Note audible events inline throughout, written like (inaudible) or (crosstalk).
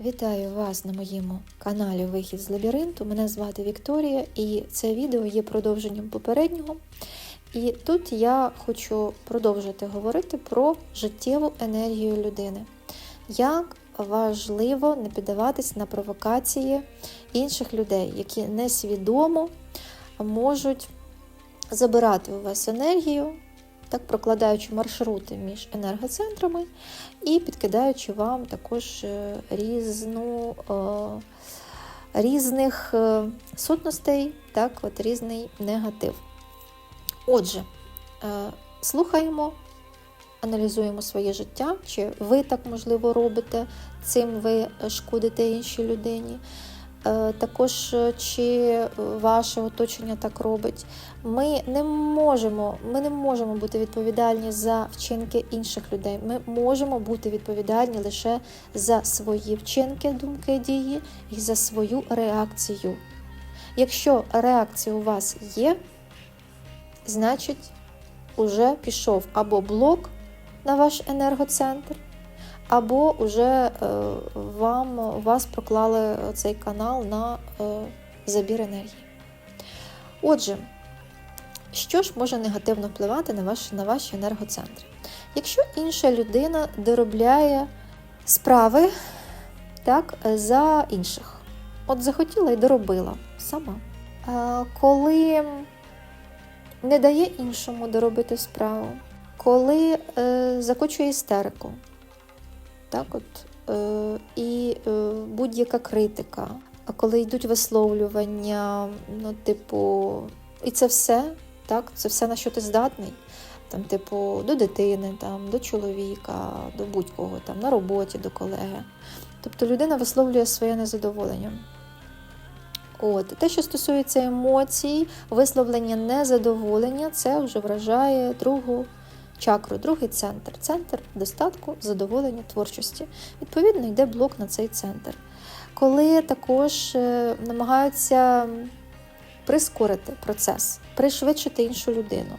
Вітаю вас на моєму каналі Вихід з лабіринту. Мене звати Вікторія, і це відео є продовженням попереднього. І тут я хочу продовжити говорити про життєву енергію людини. Як важливо не піддаватись на провокації інших людей, які несвідомо можуть забирати у вас енергію, так прокладаючи маршрути між енергоцентрами і підкидаючи вам також е, різну, е, різних е, сутностей, так, от різний негатив. Отже, слухаємо, аналізуємо своє життя, чи ви так можливо робите, цим ви шкодите іншій людині. Також чи ваше оточення так робить, ми не можемо ми не можемо бути відповідальні за вчинки інших людей. Ми можемо бути відповідальні лише за свої вчинки, думки, дії і за свою реакцію. Якщо реакція у вас є, значить уже пішов або блок на ваш енергоцентр, або вже е, вам вас проклали цей канал на е, забір енергії. Отже, що ж може негативно впливати на ваші, на ваші енергоцентри? Якщо інша людина доробляє справи так, за інших, от захотіла і доробила сама. А коли не дає іншому доробити справу, коли е, закочує істерику, так от, е, і е, будь-яка критика, а коли йдуть висловлювання, ну, типу, і це все, так, це все на що ти здатний, там, типу, до дитини, там, до чоловіка, до будь-кого, там, на роботі, до колеги. Тобто людина висловлює своє незадоволення. От, Те, що стосується емоцій, висловлення незадоволення, це вже вражає другу чакру, другий центр. Центр достатку, задоволення, творчості. Відповідно, йде блок на цей центр. Коли також е, намагаються прискорити процес, пришвидшити іншу людину.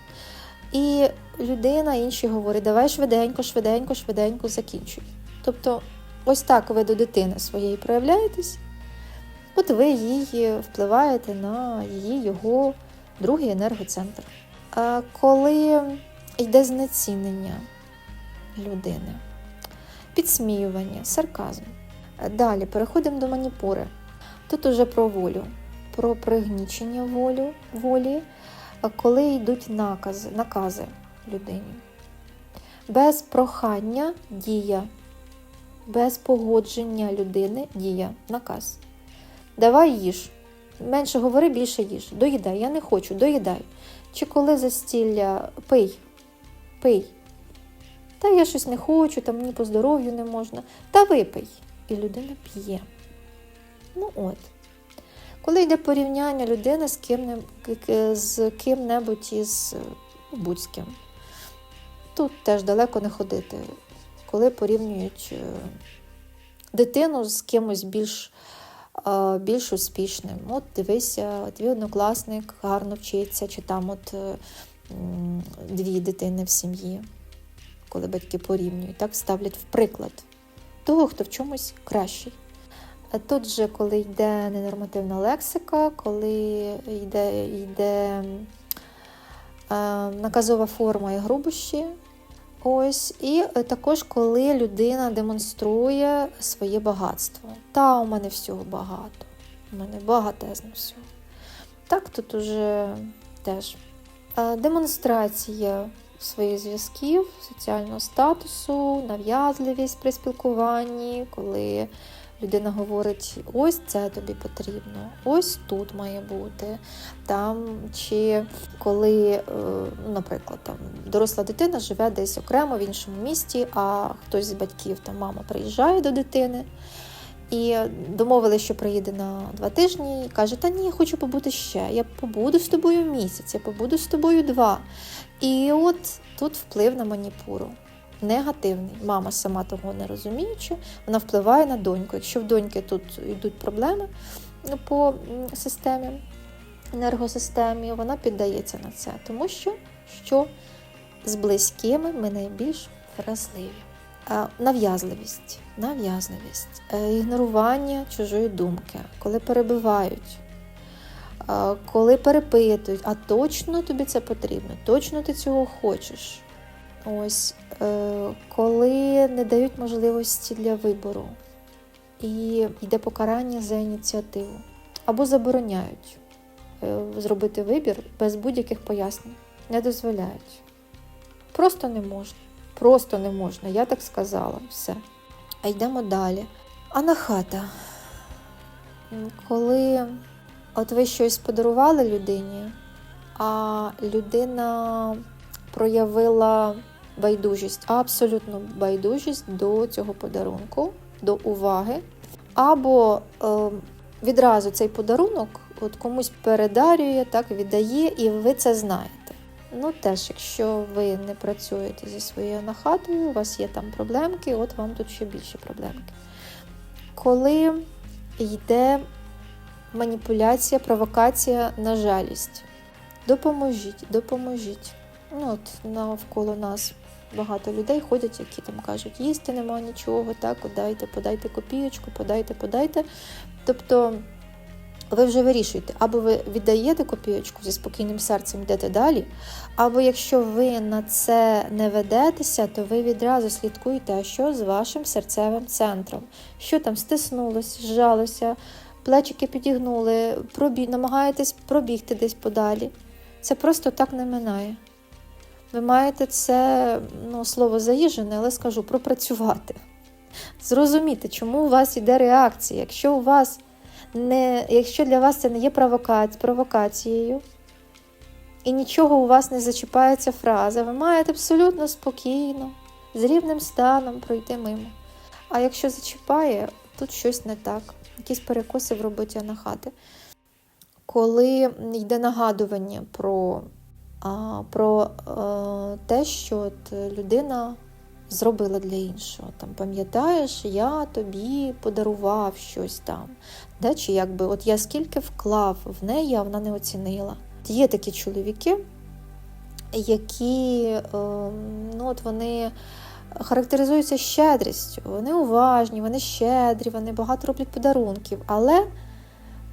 І людина іншій говорить, давай швиденько, швиденько, швиденько закінчуй. Тобто, ось так ви до дитини своєї проявляєтесь, от ви її впливаєте на її його другий енергоцентр. Коли йде знецінення людини, підсміювання, сарказм. Далі переходимо до маніпури. Тут уже про волю, про пригнічення волю, волі, коли йдуть накази, накази людині. Без прохання дія, без погодження людини дія, наказ. Давай їж. Менше говори, більше їж. Доїдай, я не хочу, доїдай. Чи коли застілля пий, пий. Та я щось не хочу, там мені по здоров'ю не можна. Та випий. І людина п'є. Ну от. Коли йде порівняння людини з ким з ким-небудь із ну, будь з ким, тут теж далеко не ходити. Коли порівнюють дитину з кимось більш більш успішним. От дивися, твій однокласник гарно вчиться, чи там от дві дитини в сім'ї, коли батьки порівнюють, так ставлять в приклад того, хто в чомусь кращий. Тут же, коли йде ненормативна лексика, коли йде йде наказова форма і грубощі, ось, і також коли людина демонструє своє багатство. Та у мене всього багато, у мене багатезно всього. Так, тут уже теж демонстрація своїх зв'язків, соціального статусу, нав'язливість при спілкуванні, коли людина говорить, ось це тобі потрібно, ось тут має бути. Там, Чи коли, е, наприклад, там, доросла дитина живе десь окремо в іншому місті, а хтось з батьків, там мама приїжджає до дитини. І домовили, що приїде на два тижні, і каже, та ні, я хочу побути ще. Я побуду з тобою місяць, я побуду з тобою два. І от тут вплив на маніпуру. Негативний. Мама сама того не розуміючи, вона впливає на доньку. Якщо в доньки тут йдуть проблеми по системі, енергосистемі, вона піддається на це, тому що що з близькими ми найбільш вразливі. Е, Нав'язливість, нав'язливість, е, ігнорування чужої думки, коли перебивають, е, коли перепитують, а точно тобі це потрібно, точно ти цього хочеш. Ось, коли не дають можливості для вибору і йде покарання за ініціативу, або забороняють зробити вибір без будь-яких пояснень, не дозволяють. Просто не можна. Просто не можна, я так сказала, все. А йдемо далі. Анахата. Коли от ви щось подарували людині, а людина проявила байдужість, абсолютну байдужість до цього подарунку, до уваги, або е, відразу цей подарунок от комусь передарює, так віддає, і ви це знаєте. Ну, теж, якщо ви не працюєте зі своєю нахатою, у вас є там проблемки, от вам тут ще більше проблемки. Коли йде маніпуляція, провокація на жалість, допоможіть, допоможіть. Ну, от навколо нас багато людей ходять, які там кажуть, їсти нема нічого, так, от дайте, подайте копієчку, подайте, подайте. Тобто ви вже вирішуєте, або ви віддаєте копійочку зі спокійним серцем, йдете далі, або якщо ви на це не ведетеся, то ви відразу слідкуєте, а що з вашим серцевим центром, що там стиснулося, зжалося, плечики підігнули, пробі... намагаєтесь пробігти десь подалі. Це просто так не минає. Ви маєте це ну, слово заїжджене, але скажу пропрацювати. Зрозуміти, чому у вас йде реакція. Якщо у вас не, якщо для вас це не є провокаці, провокацією, і нічого у вас не зачіпається фраза, ви маєте абсолютно спокійно, з рівним станом пройти мимо. А якщо зачіпає, тут щось не так, якісь перекоси в роботі анахати. Коли йде нагадування про, а, про а, те, що от людина зробила для іншого. Там, Пам'ятаєш, я тобі подарував щось там. Да? Чи якби от я скільки вклав в неї, а вона не оцінила. Є такі чоловіки, які е, ну, от вони характеризуються щедрістю, вони уважні, вони щедрі, вони багато роблять подарунків, але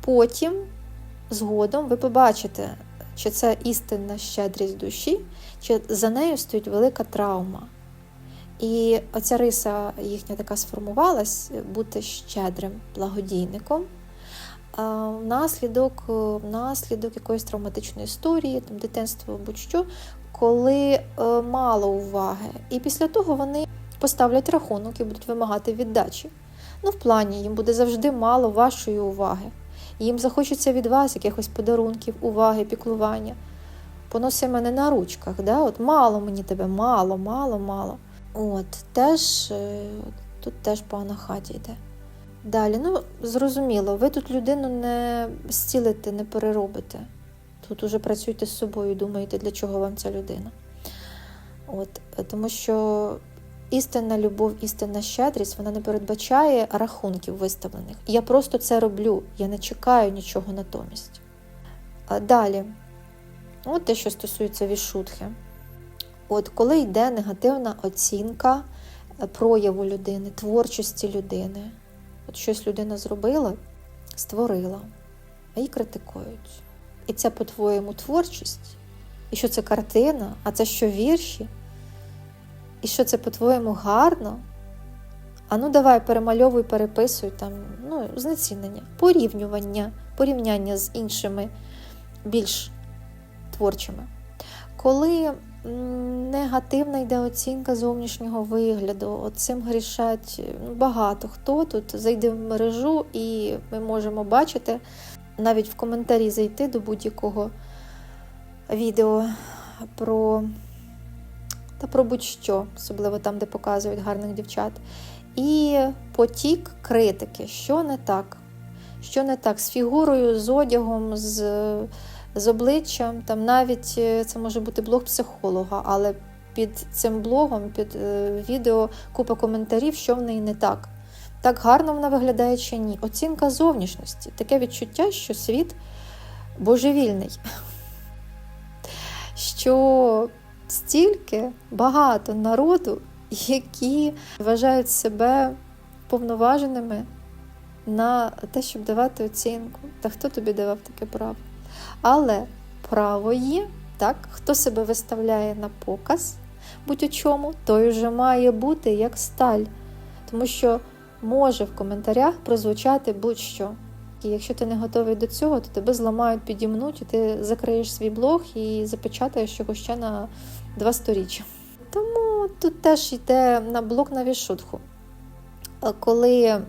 потім, згодом, ви побачите, чи це істинна щедрість душі, чи за нею стоїть велика травма. І оця риса їхня така сформувалась бути щедрим благодійником. Внаслідок, внаслідок якоїсь травматичної історії, там дитинство будь-що, коли е, мало уваги. І після того вони поставлять рахунок і будуть вимагати віддачі. Ну, в плані їм буде завжди мало вашої уваги. Їм захочеться від вас якихось подарунків, уваги, піклування. Поноси мене на ручках. Да? От Мало мені тебе, мало, мало, мало. От, теж е, тут теж по анахаті йде. Далі, ну, зрозуміло, ви тут людину не зцілите, не переробите. Тут уже працюйте з собою, думаєте, для чого вам ця людина. От, Тому що істинна любов, істинна щедрість, вона не передбачає рахунків виставлених. Я просто це роблю, я не чекаю нічого натомість. А Далі, от те, що стосується вішутхи. От коли йде негативна оцінка е, прояву людини, творчості людини, от щось людина зробила, створила, а її критикують. І це, по-твоєму, творчість, і що це картина, а це що вірші, і що це, по-твоєму, гарно. А ну давай перемальовуй, переписуй там, ну, знецінення, порівнювання, порівняння з іншими більш творчими. Коли негативна йде оцінка зовнішнього вигляду. Цим грішать ну, багато хто тут зайде в мережу, і ми можемо бачити навіть в коментарі зайти до будь-якого відео про та про будь-що, особливо там, де показують гарних дівчат. І потік критики, що не так, що не так з фігурою, з одягом, з з обличчям. Там навіть е, це може бути блог психолога, але під цим блогом, під е, відео купа коментарів, що в неї не так. Так гарно вона виглядає чи ні. Оцінка зовнішності. Таке відчуття, що світ божевільний. (laughs) Що стільки багато народу які вважають себе повноваженими на те, щоб давати оцінку. Та хто тобі давав таке право? Але право є, так, хто себе виставляє на показ будь у чому, той вже має бути як сталь. Тому що може в коментарях прозвучати будь-що. І якщо ти не готовий до цього, то тебе зламають, підімнуть, і ти закриєш свій блог і запечатаєш його ще на два сторіччя. Тому тут теж йде на блок на відшутку. Коли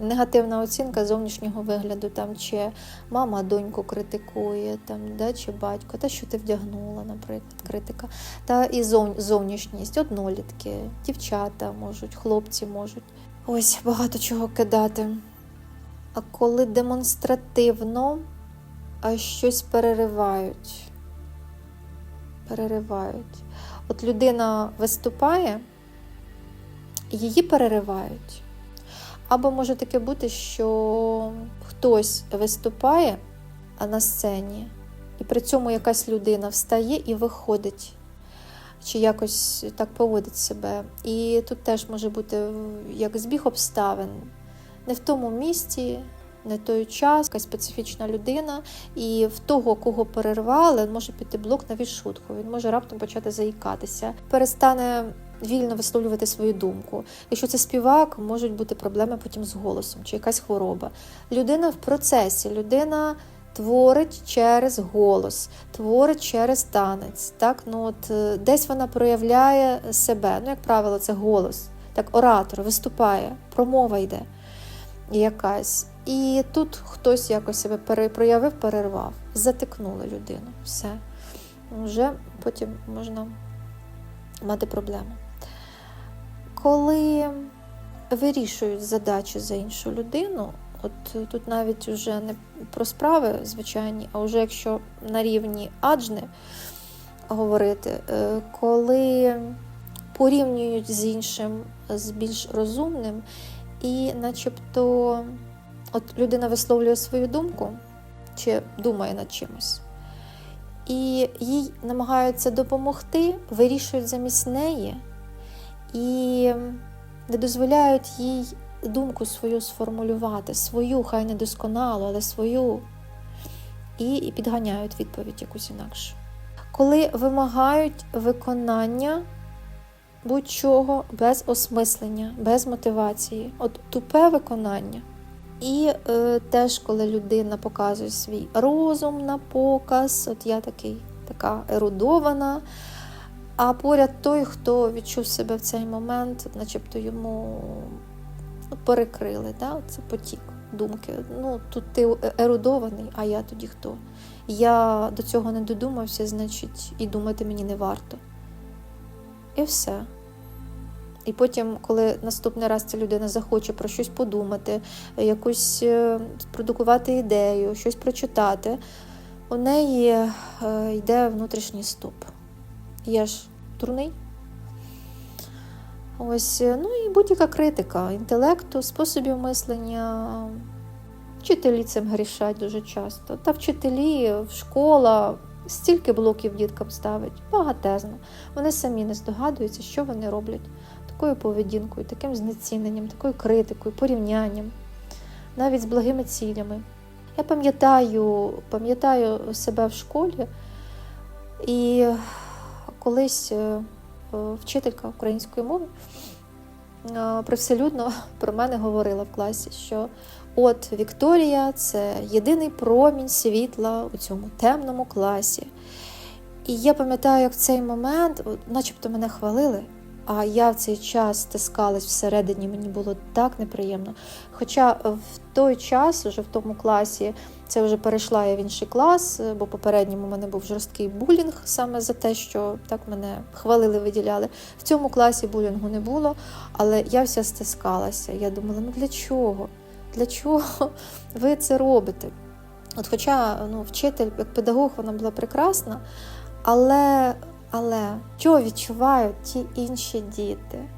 негативна оцінка зовнішнього вигляду, там чи мама доньку критикує, там, да, чи батько, те, що ти вдягнула, наприклад, критика, та і зов, зовнішність, однолітки, дівчата можуть, хлопці можуть. Ось багато чого кидати. А коли демонстративно щось переривають. Переривають. От людина виступає, її переривають. Або може таке бути, що хтось виступає на сцені, і при цьому якась людина встає і виходить, чи якось так поводить себе. І тут теж може бути як збіг обставин. Не в тому місці, не той час, якась специфічна людина, і в того, кого перервали, може піти блок на відшутку. Він може раптом почати заїкатися, перестане вільно висловлювати свою думку. Якщо це співак, можуть бути проблеми потім з голосом чи якась хвороба. Людина в процесі, людина. Творить через голос, творить через танець. Так? Ну, от, е, Десь вона проявляє себе. Ну, як правило, це голос. Так, оратор виступає, промова йде якась. І тут хтось якось себе проявив, перервав, затикнули людину. Все. Вже потім можна мати проблему. Коли вирішують задачі за іншу людину, от тут навіть вже не про справи звичайні, а вже якщо на рівні аджни говорити, е, коли порівнюють з іншим, з більш розумним, і начебто от людина висловлює свою думку чи думає над чимось, і їй намагаються допомогти, вирішують замість неї і не дозволяють їй думку свою сформулювати, свою, хай не досконалу, але свою, і підганяють відповідь якусь інакшу. Коли вимагають виконання будь-чого без осмислення, без мотивації, от тупе виконання. І е, теж, коли людина показує свій розум на показ, от я такий, така ерудована. А поряд той, хто відчув себе в цей момент, начебто йому ну, перекрили, да? це потік думки. Ну, Тут ти ерудований, а я тоді хто? Я до цього не додумався, значить, і думати мені не варто. І все. І потім, коли наступний раз ця людина захоче про щось подумати, якусь е, продукувати ідею, щось прочитати, у неї е, йде внутрішній стоп. Я ж дурний. Ось, е, ну і будь-яка критика інтелекту, способів мислення. Вчителі цим грішать дуже часто. Та вчителі, школа стільки блоків діткам ставить, багатезно. Вони самі не здогадуються, що вони роблять такою поведінкою, таким знеціненням, такою критикою, порівнянням, навіть з благими цілями. Я пам'ятаю, пам'ятаю себе в школі, і колись е, вчителька української мови е, привселюдно (laughs) про мене говорила в класі, що от Вікторія це єдиний промінь світла у цьому темному класі. І я пам'ятаю, як в цей момент, начебто мене хвалили, а я в цей час стискалась всередині, мені було так неприємно. Хоча в той час, вже в тому класі, це вже перейшла я в інший клас, бо попередньому у мене був жорсткий булінг саме за те, що так мене хвалили, виділяли. В цьому класі булінгу не було, але я вся стискалася. Я думала, ну для чого? Для чого (laughs) ви це робите? От Хоча ну, вчитель, як педагог, вона була прекрасна, але але що відчувають ті інші діти?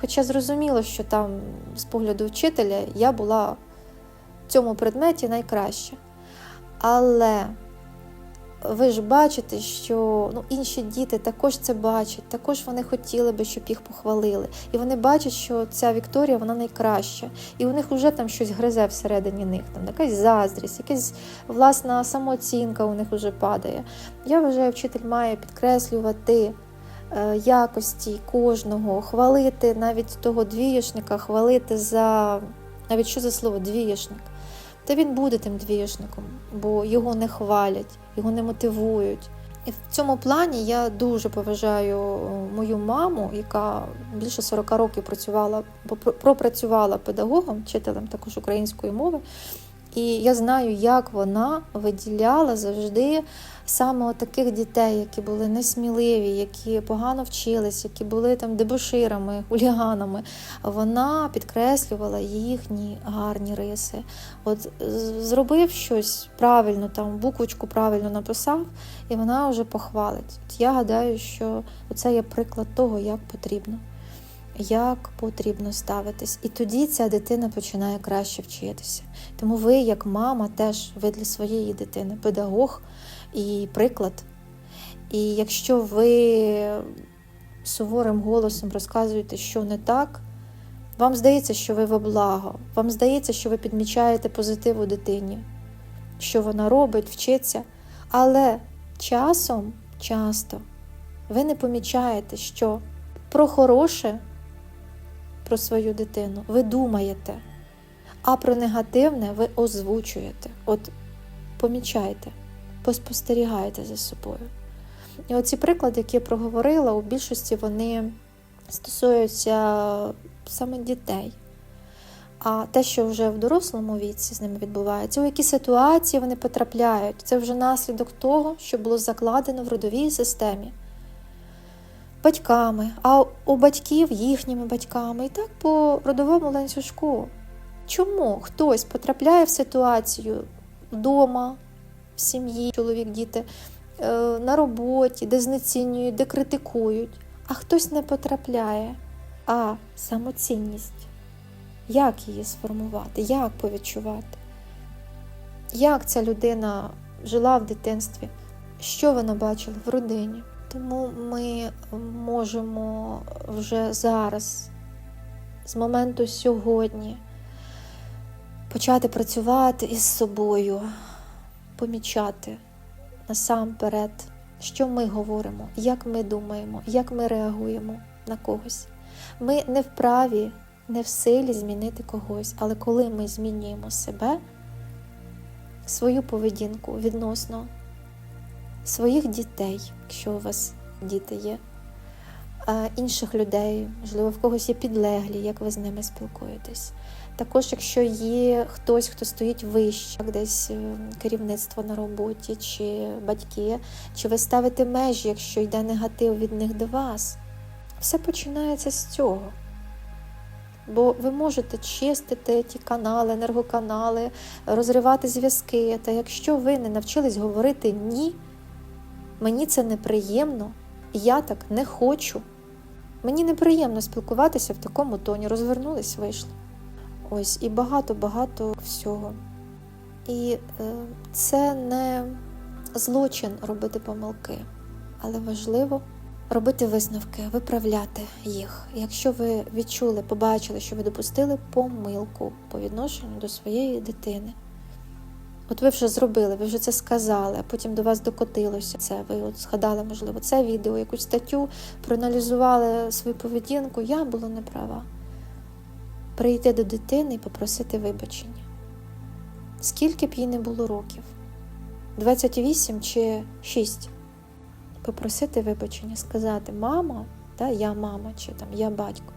Хоча зрозуміло, що там, з погляду вчителя, я була цьому предметі найкраща. Але ви ж бачите, що ну, інші діти також це бачать, також вони хотіли би, щоб їх похвалили. І вони бачать, що ця Вікторія вона найкраща. І у них вже там щось гризе всередині них, там якась заздрість, якась власна самооцінка у них вже падає. Я вважаю, вчитель має підкреслювати е, якості кожного, хвалити навіть того двієшника, хвалити за навіть що за слово двієшник. Та він буде тим двіжником, бо його не хвалять, його не мотивують. І в цьому плані я дуже поважаю мою маму, яка більше 40 років працювала, пропрацювала педагогом, вчителем також української мови. І я знаю, як вона виділяла завжди саме таких дітей, які були несміливі, які погано вчились, які були там дебоширами, хуліганами. Вона підкреслювала їхні гарні риси. От зробив щось правильно, там буквочку правильно написав, і вона вже похвалить. От я гадаю, що це є приклад того, як потрібно. Як потрібно ставитись, і тоді ця дитина починає краще вчитися. Тому ви, як мама, теж ви для своєї дитини педагог і приклад. І якщо ви суворим голосом розказуєте, що не так, вам здається, що ви во благо, вам здається, що ви підмічаєте позитив у дитині, що вона робить, вчиться. Але часом, часто, ви не помічаєте, що про хороше, про свою дитину ви думаєте, а про негативне ви озвучуєте. От помічайте, поспостерігайте за собою. І оці приклади, які я проговорила, у більшості вони стосуються саме дітей. А те, що вже в дорослому віці з ними відбувається, у які ситуації вони потрапляють, це вже наслідок того, що було закладено в родовій системі батьками, а у батьків їхніми батьками, і так по родовому ланцюжку. Чому хтось потрапляє в ситуацію вдома, в сім'ї, чоловік, діти, е, на роботі, де знецінюють, де критикують, а хтось не потрапляє, а самоцінність. Як її сформувати, як повідчувати? Як ця людина жила в дитинстві? Що вона бачила в родині? Тому ми можемо вже зараз, з моменту сьогодні, почати працювати із собою, помічати насамперед, що ми говоримо, як ми думаємо, як ми реагуємо на когось. Ми не вправі, не в силі змінити когось, але коли ми змінюємо себе, свою поведінку відносно своїх дітей, якщо у вас діти є, інших людей, можливо, в когось є підлеглі, як ви з ними спілкуєтесь. Також, якщо є хтось, хто стоїть вище, десь е, керівництво на роботі, чи батьки, чи ви ставите межі, якщо йде негатив від них до вас, все починається з цього. Бо ви можете чистити ті канали, енергоканали, розривати зв'язки. Та якщо ви не навчились говорити ні, мені це неприємно, я так не хочу. Мені неприємно спілкуватися в такому тоні, розвернулись, вийшли. Ось і багато-багато всього. І е, це не злочин робити помилки, але важливо робити висновки, виправляти їх. Якщо ви відчули, побачили, що ви допустили помилку по відношенню до своєї дитини. От ви вже зробили, ви вже це сказали, а потім до вас докотилося це. Ви от згадали, можливо, це відео, якусь статтю, проаналізували свою поведінку. Я була неправа. Прийти до дитини і попросити вибачення. Скільки б їй не було років? 28 чи 6? Попросити вибачення, сказати, мама, та, я мама, чи там я батько.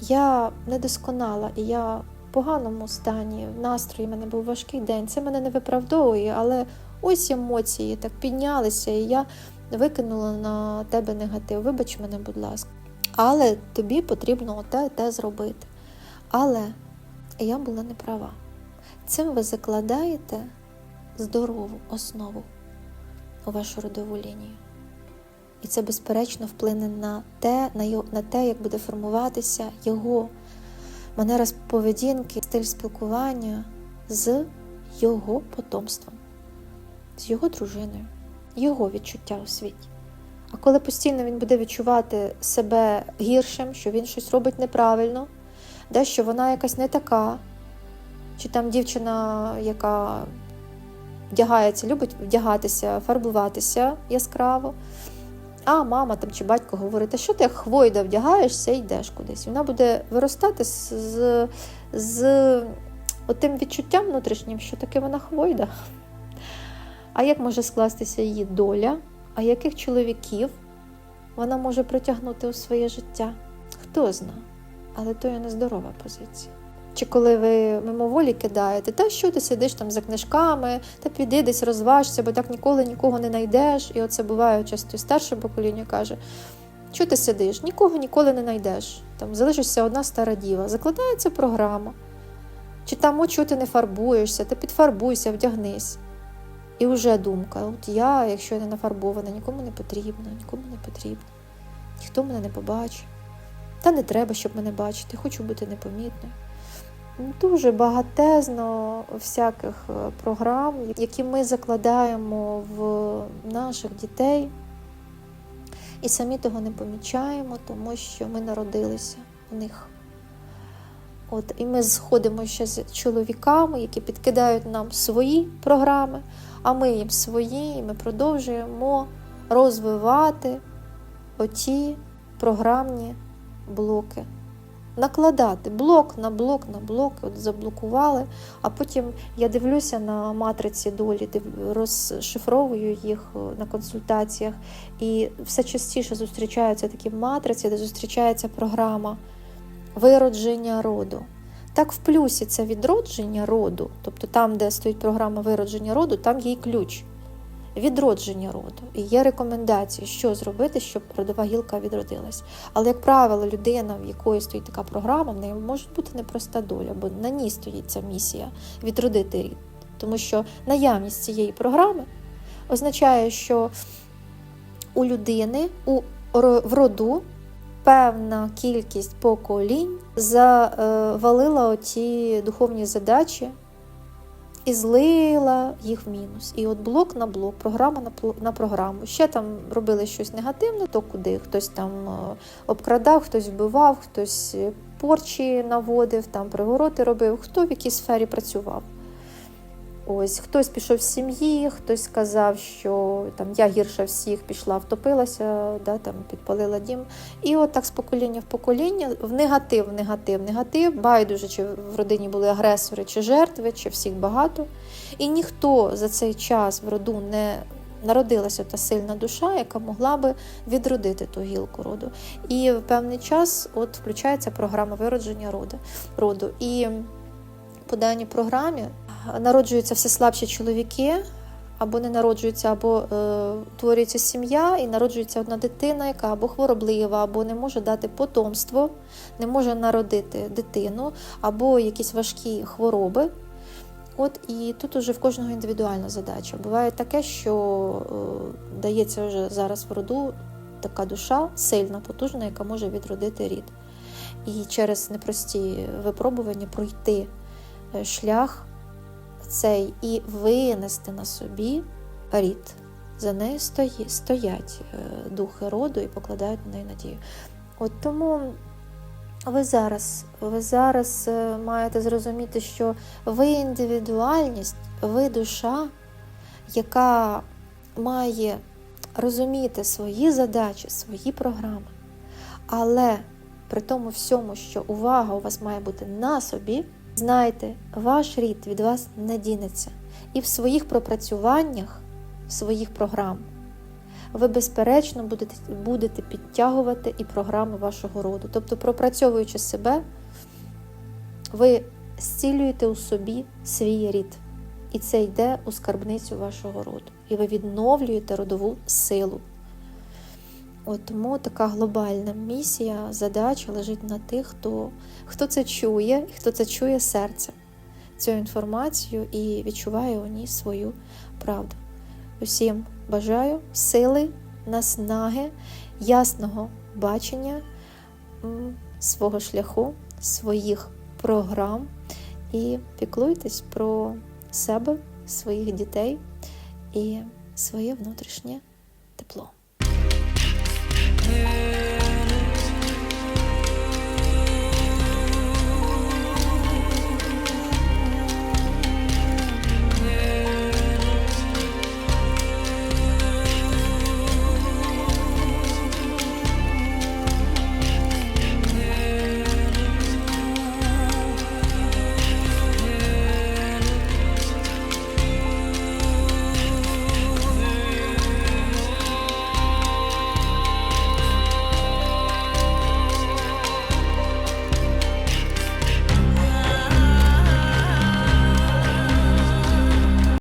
Я недосконала і я поганому стані, настрої в мене був важкий день. Це мене не виправдовує, але ось емоції так піднялися, і я викинула на тебе негатив. Вибач мене, будь ласка. Але тобі потрібно те, те зробити. Але я була не права. Цим ви закладаєте здорову основу у вашу родову лінію. І це, безперечно, вплине на те, на, його, на те, як буде формуватися його манера поведінки, стиль спілкування з його потомством, з його дружиною, його відчуття у світі. А коли постійно він буде відчувати себе гіршим, що він щось робить неправильно, де що вона якась не така, чи там дівчина, яка вдягається, любить вдягатися, фарбуватися яскраво. А мама там чи батько говорить, а що ти як хвойда вдягаєшся і йдеш кудись. Вона буде виростати з, з, з тим відчуттям внутрішнім, що таки вона хвойда. А як може скластися її доля? А яких чоловіків вона може притягнути у своє життя? Хто зна, але то є нездорова позиція. Чи коли ви мимоволі кидаєте, та що ти сидиш там за книжками, та піди десь розважся, бо так ніколи нікого не знайдеш. І оце буває часто старше покоління каже: що ти сидиш, нікого ніколи не знайдеш. Там залишишся одна стара діва. Закладається програма. Чи там, чого ти не фарбуєшся, ти підфарбуйся, вдягнись. І вже думка: от я, якщо я не нафарбована, нікому не потрібна, нікому не потрібна, ніхто мене не побачить. Та не треба, щоб мене бачити, хочу бути непомітною. Дуже багатезно всяких е, програм, які ми закладаємо в наших дітей, і самі того не помічаємо, тому що ми народилися в них. От, І ми сходимо ще з чоловіками, які підкидають нам свої програми, а ми їм свої, і ми продовжуємо розвивати оті програмні блоки. Накладати. Блок на блок на блок, от заблокували, а потім я дивлюся на матриці долі, розшифровую їх на консультаціях, і все частіше зустрічаються такі матриці, де зустрічається програма виродження роду. Так, в плюсі це відродження роду, тобто там, де стоїть програма виродження роду, там є ключ відродження роду. І є рекомендації, що зробити, щоб родова гілка відродилась. Але, як правило, людина, в якої стоїть така програма, в неї може бути непроста доля, бо на ній стоїть ця місія відродити рід. Тому що наявність цієї програми означає, що у людини у, в роду певна кількість поколінь завалила оті духовні задачі і злила їх в мінус. І от блок на блок, програма на програму. Ще там робили щось негативне, то куди хтось там обкрадав, хтось вбивав, хтось порчі наводив, там привороти робив, хто в якій сфері працював. Ось хтось пішов з сім'ї, хтось сказав, що там я гірша всіх пішла, втопилася, да, там підпалила дім. І от так з покоління в покоління в негатив, негатив, негатив. Байдуже, чи в родині були агресори, чи жертви, чи всіх багато. І ніхто за цей час в роду не народилася та сильна душа, яка могла би відродити ту гілку роду. І в певний час от включається програма виродження роду. І по даній програмі народжуються все слабші чоловіки, або не народжуються, або е, творюється сім'я, і народжується одна дитина, яка або хвороблива, або не може дати потомство, не може народити дитину, або якісь важкі хвороби. От І тут уже в кожного індивідуальна задача. Буває таке, що е, дається вже зараз в роду така душа сильна, потужна, яка може відродити рід. І через непрості випробування пройти шлях цей і винести на собі рід. За нею стоять е, духи роду і покладають на неї надію. От тому ви зараз, ви зараз е, маєте зрозуміти, що ви індивідуальність, ви душа, яка має розуміти свої задачі, свої програми. Але при тому всьому, що увага у вас має бути на собі. Знайте, ваш рід від вас не дінеться, і в своїх пропрацюваннях, в своїх програм, ви, безперечно, будете будете підтягувати і програми вашого роду. Тобто, пропрацьовуючи себе, ви зцілюєте у собі свій рід. І це йде у скарбницю вашого роду. І ви відновлюєте родову силу. От Тому така глобальна місія, задача лежить на тих, хто хто це чує, хто це чує серцем, цю інформацію і відчуває у ній свою правду. Усім бажаю сили, наснаги, ясного бачення свого шляху, своїх програм і піклуйтесь про себе, своїх дітей і своє внутрішнє тепло. você.